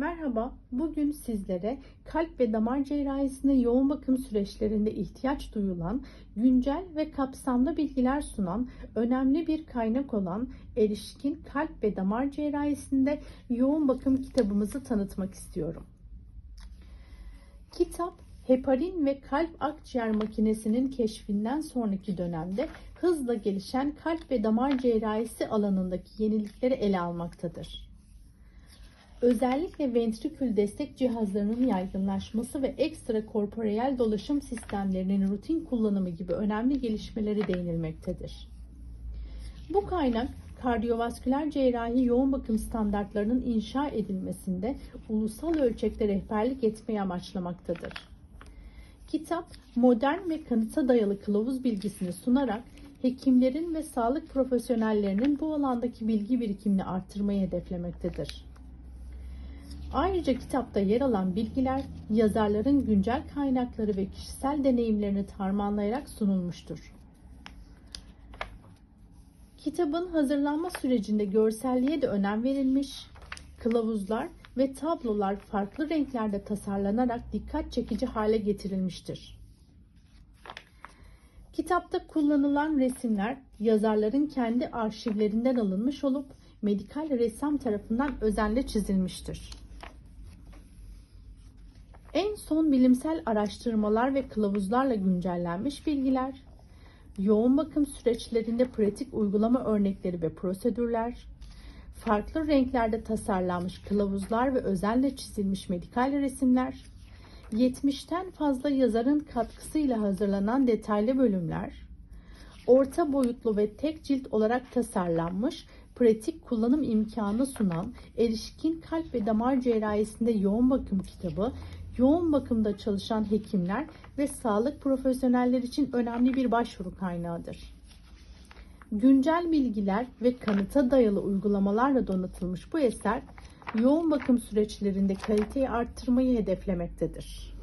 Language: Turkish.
Merhaba, bugün sizlere kalp ve damar cerrahisinde yoğun bakım süreçlerinde ihtiyaç duyulan, güncel ve kapsamlı bilgiler sunan, önemli bir kaynak olan Erişkin Kalp ve Damar Cerrahisinde yoğun bakım kitabımızı tanıtmak istiyorum. Kitap, heparin ve kalp akciğer makinesinin keşfinden sonraki dönemde hızla gelişen kalp ve damar cerrahisi alanındaki yenilikleri ele almaktadır. Özellikle ventrikül destek cihazlarının yaygınlaşması ve ekstra korporeal dolaşım sistemlerinin rutin kullanımı gibi önemli gelişmeleri değinilmektedir. Bu kaynak kardiyovasküler cerrahi yoğun bakım standartlarının inşa edilmesinde ulusal ölçekte rehberlik etmeyi amaçlamaktadır. Kitap, modern ve kanıta dayalı kılavuz bilgisini sunarak hekimlerin ve sağlık profesyonellerinin bu alandaki bilgi birikimini artırmayı hedeflemektedir. Ayrıca kitapta yer alan bilgiler yazarların güncel kaynakları ve kişisel deneyimlerini harmanlayarak sunulmuştur. Kitabın hazırlanma sürecinde görselliğe de önem verilmiş, kılavuzlar ve tablolar farklı renklerde tasarlanarak dikkat çekici hale getirilmiştir. Kitapta kullanılan resimler yazarların kendi arşivlerinden alınmış olup medikal ressam tarafından özenle çizilmiştir. En son bilimsel araştırmalar ve kılavuzlarla güncellenmiş bilgiler, yoğun bakım süreçlerinde pratik uygulama örnekleri ve prosedürler, farklı renklerde tasarlanmış kılavuzlar ve özenle çizilmiş medikal resimler, 70'ten fazla yazarın katkısıyla hazırlanan detaylı bölümler, orta boyutlu ve tek cilt olarak tasarlanmış, pratik kullanım imkanı sunan Erişkin Kalp ve Damar Cerrahisinde Yoğun Bakım kitabı, yoğun bakımda çalışan hekimler ve sağlık profesyonelleri için önemli bir başvuru kaynağıdır. Güncel bilgiler ve kanıta dayalı uygulamalarla donatılmış bu eser, yoğun bakım süreçlerinde kaliteyi arttırmayı hedeflemektedir.